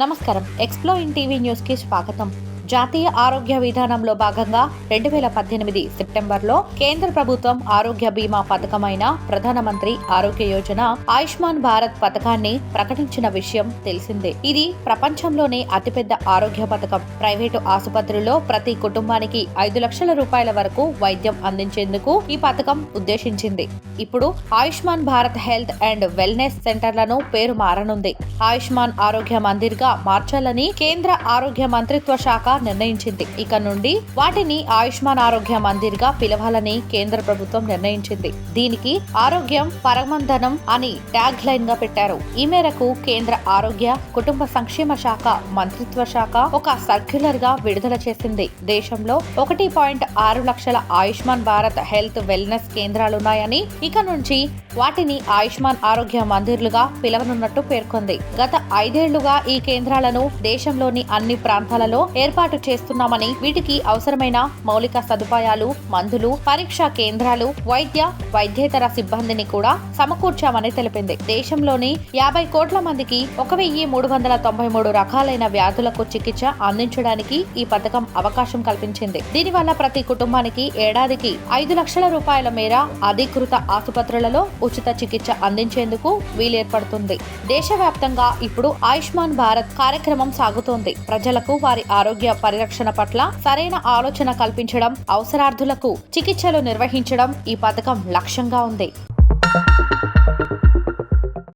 నమస్కారం. ఎక్స్ప్లో in TV న్యూస్కి స్వాగతం. జాతీయ ఆరోగ్య విధానంలో భాగంగా రెండు వేల పద్దెనిమిది సెప్టెంబర్లో కేంద్ర ప్రభుత్వం ఆరోగ్య బీమా పథకమైన ప్రధానమంత్రి ఆరోగ్య యోజన ఆయుష్మాన్ భారత్ పథకాన్ని ప్రకటించిన విషయం తెలిసిందే. ఇది ప్రపంచంలోనే అతిపెద్ద ఆరోగ్య పథకం. ప్రైవేటు ఆసుపత్రుల్లో ప్రతి కుటుంబానికి ఐదు లక్షల రూపాయల వరకు వైద్యం అందించేందుకు ఈ పథకం ఉద్దేశించింది. ఇప్పుడు Ayushman Bharat health and wellness సెంటర్లను పేరు మారనుంది. ఆయుష్మాన్ ఆరోగ్య మందిర్గా మార్చాలని కేంద్ర ఆరోగ్య మంత్రిత్వ శాఖ నిర్ణయించింది. ఇక నుండి వాటిని ఆయుష్మాన్ ఆరోగ్య మందిర్గా పిలవాలని కేంద్ర ప్రభుత్వం నిర్ణయించింది. దీనికి ఆరోగ్యం పరమంధనం అని ట్యాగ్ లైన్గా పెట్టారు. ఈ మేరకు కేంద్ర ఆరోగ్య కుటుంబ సంక్షేమ శాఖ మంత్రిత్వ శాఖ ఒక సర్క్యులర్గా విడుదల చేసింది. దేశంలో ఒకటి పాయింట్ ఆరు లక్షల ఆయుష్మాన్ భారత్ హెల్త్ వెల్నెస్ కేంద్రాలున్నాయని ఇక నుంచి వాటిని ఆయుష్మాన్ ఆరోగ్య మందిర్లుగా పిలవనున్నట్టు పేర్కొంది. గత ఐదేళ్ళుగా ఈ కేంద్రాలను దేశంలోని అన్ని ప్రాంతాలలో ఏర్పాటు ఏర్పాటు చేస్తున్నామని వీటికి అవసరమైన మౌలిక సదుపాయాలు మందులు పరీక్షా కేంద్రాలు వైద్య వైద్యేతర సిబ్బందిని కూడా సమకూర్చామని తెలిపింది. దేశంలోని యాభై కోట్ల మందికి ఒక వెయ్యి మూడు వందల తొంభై మూడు రకాలైన వ్యాధులకు చికిత్స అందించడానికి ఈ పథకం అవకాశం కల్పించింది. దీనివల్ల ప్రతి కుటుంబానికి ఏడాదికి ఐదు లక్షల రూపాయల మేర అధికృత ఆసుపత్రులలో ఉచిత చికిత్స అందించేందుకు వీలేర్పడుతుంది. దేశవ్యాప్తంగా ఇప్పుడు ఆయుష్మాన్ భారత్ కార్యక్రమం సాగుతోంది. ప్రజలకు వారి ఆరోగ్య పరిరక్షణ పట్ల సరైన ఆలోచన కల్పించడం అవసరార్థులకు చికిత్సలు నిర్వహించడం ఈ పథకం లక్ష్యంగా ఉంది.